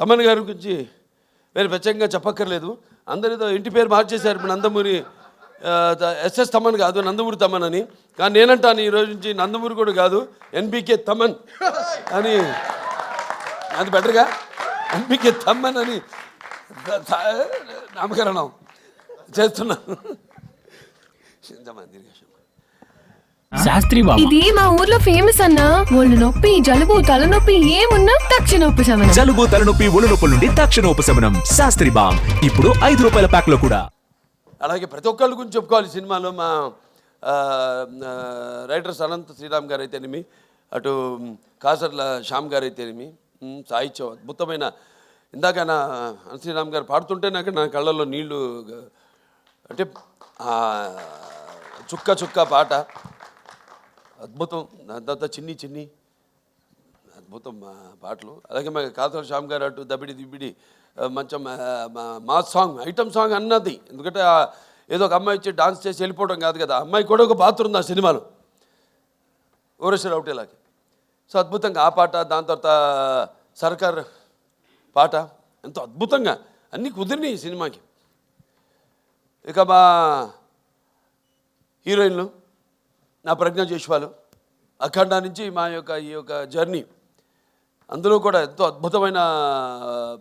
తమన్ గారి గురించి వేరే ప్రత్యేకంగా చెప్పక్కర్లేదు. అందరితో ఇంటి పేరు మార్చేశారు ఇప్పుడు నందమూరి ఎస్ఎస్ తమన్ కాదు నందమూరి తమన్ అని. కానీ నేనంటాను ఈ రోజు నుంచి నందమూరి కూడా కాదు ఎన్బికే తమన్ అని. అది బెటర్గా? ఎన్బికే తమన్ అని. నామకరణం చేస్తున్నాను. ఇంతమంది శాస్త్రి బాబు. ఇది మా ఊర్లో ఫేమస్ అన్నా. ఒళ్ళు నొప్పి జలుబు తలనొప్పి ఏమున్నా తక్షణ ఉపశమనం. జలుబు తలనొప్పి ఒళ్ళు నొప్పుల నుండి తక్షణ ఉపశమనం. శాస్త్రి బామ్ ఇప్పుడు ఐదు రూపాయల ప్యాక్లో కూడా. అలాగే ప్రతి ఒక్కళ్ళ గురించి చెప్పుకోవాలి సినిమాలో మా రైటర్స్ అనంత శ్రీరామ్ గారు అయితేనేమి అటు కాసర్ల శ్యామ్ గారు అయితేనేమి సాహిత్యం అద్భుతమైన ఇందాక నా అనంత శ్రీరామ్ గారు పాడుతుంటే నాకు నా కళ్ళల్లో నీళ్ళు అంటే ఆ, చుక్క చుక్క పాట. అద్భుతం దాని తర్వాత చిన్ని చిన్ని అద్భుతం మా పాటలు. అలాగే మా కాతల శ్యామ్ గారు అటు దబిడి దిబిడి మంచి మా- సాంగ్ ఐటమ్ సాంగ్ అన్నది. ఎందుకంటే ఏదో ఒక అమ్మాయి వచ్చి డాన్స్ చేసి వెళ్ళిపోవడం కాదు కదా. అమ్మాయి కూడా ఒక పాత్ర ఉంది ఆ సినిమాలో. ఓరేశ్వర అవుటేలాకి సో అద్భుతంగా ఆ పాట దాని తర్వాత సర్కార్ పాట ఎంతో అద్భుతంగా అన్నీ కుదిరినాయి ఈ సినిమాకి. ఇక మా హీరోయిన్లు నా ప్రజ్ఞ చేసేవాళ్ళు అఖండ నుంచి మా యొక్క ఈ యొక్క జర్నీ. అందులో కూడా ఎంతో అద్భుతమైన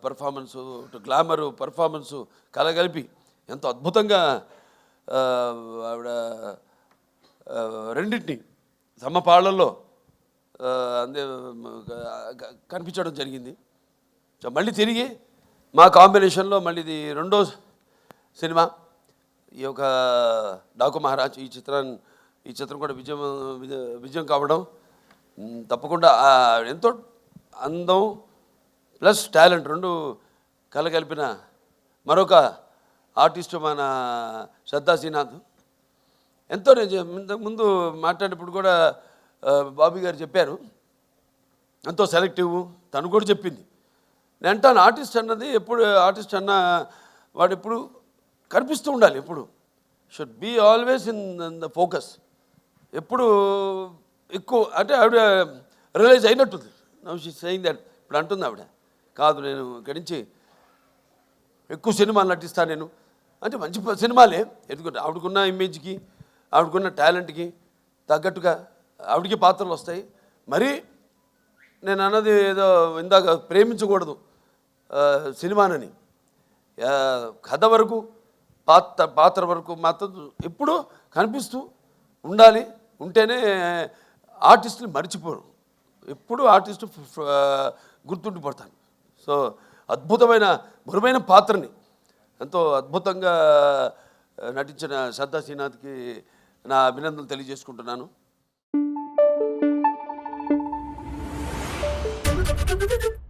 పర్ఫార్మెన్సు గ్లామరు పర్ఫార్మెన్సు కలగలిపి ఎంతో అద్భుతంగా ఆవిడ రెండింటిని సమపాళ్ళలో అందే కనిపించడం జరిగింది. మళ్ళీ తిరిగి మా కాంబినేషన్లో మళ్ళీ ఇది రెండో సినిమా. ఈ యొక్క డాకు మహారాజ్ ఈ చిత్రాన్ని ఈ చిత్రం కూడా విజయం విజయం కావడం తప్పకుండా ఎంతో అందం ప్లస్ టాలెంట్ రెండు కలగలిపిన మరొక ఆర్టిస్ట్ మన శ్రద్ధా శ్రీనాథ్. ఎంతో నేను ఇంతకు ముందు మాట్లాడేటప్పుడు కూడా బాబు బాబీ గారు చెప్పారు. ఎంతో సెలెక్టివ్ తను కూడా చెప్పింది. నేను అంటాను ఆర్టిస్ట్ అన్నది ఎప్పుడు ఆర్టిస్ట్ అన్న వాడు ఎప్పుడు కనిపిస్తూ ఉండాలి ఎప్పుడు. Should be always in the focus. ఎప్పుడు ఎక్కువ అంటే ఆవిడ రియలైజ్ అయినట్టుంది. నవ్ షీ సెయింగ్ దట్ ఇప్పుడు అంటుంది ఆవిడ. కాదు నేను ఇక్కడి నుంచి ఎక్కువ సినిమాలు నటిస్తాను నేను. అంటే మంచి సినిమాలే. ఎందుకంటే ఆవిడకున్న ఇమేజ్కి ఆవిడకున్న టాలెంట్కి తగ్గట్టుగా ఆవిడకి పాత్రలు వస్తాయి. మరి నేను అన్నది ఏదో ఇందాక ప్రేమించకూడదు సినిమానని. కథ వరకు పాత్ర పాత్ర వరకు మాత్రం ఎప్పుడూ కనిపిస్తూ ఉండాలి. ఉంటేనే ఆర్టిస్ట్ని మర్చిపోరు. ఎప్పుడూ ఆర్టిస్ట్ గుర్తుండిపోతాను సో అద్భుతమైన మరుమైన పాత్రని. ఎంతో అద్భుతంగా నటించిన శ్రద్ధా శ్రీనాథ్కి నా అభినందనలు తెలియజేసుకుంటున్నాను. Thank you.